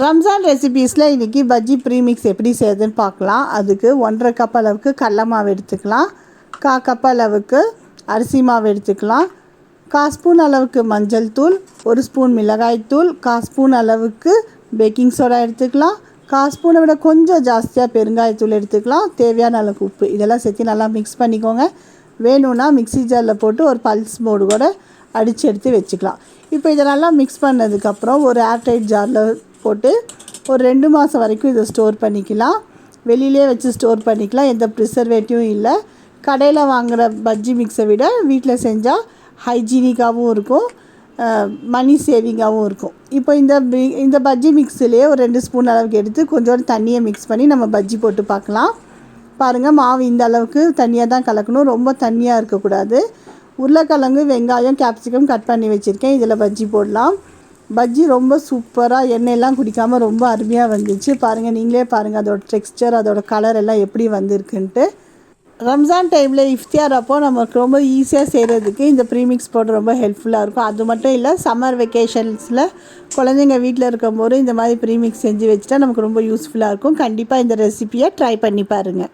ரம்ஜான் ரெசிபீஸில் இன்றைக்கி பஜ்ஜி ப்ரீமிக்ஸ் எப்படி செய்யுதுன்னு பார்க்கலாம். அதுக்கு ஒன்றரை கப் அளவுக்கு கடல மாவு எடுத்துக்கலாம். கா கப் அளவுக்கு அரிசி மாவு எடுத்துக்கலாம். கா ஸ்பூன் அளவுக்கு மஞ்சள் தூள் ஒரு ஸ்பூன் மிளகாய் தூள் கா ஸ்பூன் அளவுக்கு பேக்கிங் சோடா எடுத்துக்கலாம். கா ஸ்பூனை விட கொஞ்சம் ஜாஸ்தியாக பெருங்காயத்தூள் எடுத்துக்கலாம். தேவையான அளவுக்கு உப்பு. இதெல்லாம் சேர்த்து நல்லா மிக்ஸ் பண்ணிக்கோங்க. வேணும்னா மிக்ஸி ஜாரில் போட்டு ஒரு பல்ஸ் மோடு கூட அடித்து எடுத்து வச்சுக்கலாம். இப்போ இதை நல்லா மிக்ஸ் பண்ணதுக்கப்புறம் ஒரு ஏர்டைட் ஜாரில் போட்டு ஒரு ரெண்டு மாதம் வரைக்கும் இதை ஸ்டோர் பண்ணிக்கலாம். வெளியிலே வச்சு ஸ்டோர் பண்ணிக்கலாம். எந்த ப்ரிசர்வேட்டிவும் இல்லை. கடையில் வாங்குகிற பஜ்ஜி மிக்ஸை விட வீட்டில் செஞ்சால் ஹைஜீனிக்காகவும் இருக்கும். மணி சேவிங்காகவும் இருக்கும். இப்போ இந்த இந்த பஜ்ஜி மிக்ஸிலேயே ஒரு ரெண்டு ஸ்பூன் அளவுக்கு எடுத்து கொஞ்சோண்டு தண்ணியை மிக்ஸ் பண்ணி நம்ம பஜ்ஜி போட்டு பார்க்கலாம். பாருங்கள் மாவு இந்த அளவுக்கு தண்ணியாக தான் கலக்கணும். ரொம்ப தண்ணியாக இருக்கக்கூடாது. உருளைக்கிழங்கு வெங்காயம் கேப்சிகம் கட் பண்ணி வச்சுருக்கேன். இதில் பஜ்ஜி போடலாம். பஜ்ஜி ரொம்ப சூப்பராக எண்ணெயெல்லாம் குடிக்காமல் ரொம்ப அருமையாக வந்துச்சு. பாருங்கள் நீங்களே பாருங்கள் அதோடய டெக்ஸ்டர் அதோட கலர் எல்லாம் எப்படி வந்திருக்குன்ட்டு. ரம்ஜான் டைமில் இஃப்தியார் அப்போ நமக்கு ரொம்ப ஈஸியாக செய்கிறதுக்கு இந்த ப்ரீமிக்ஸ் பவுடர் ரொம்ப ஹெல்ப்ஃபுல்லாக இருக்கும். அது மட்டும் இல்லை சம்மர் வெக்கேஷன்ஸில் குழந்தைங்க வீட்டில் இருக்கும்போது இந்த மாதிரி ப்ரீமிக்ஸ் செஞ்சு வச்சுட்டா நமக்கு ரொம்ப யூஸ்ஃபுல்லாக இருக்கும். கண்டிப்பாக இந்த ரெசிபியை ட்ரை பண்ணி பாருங்கள்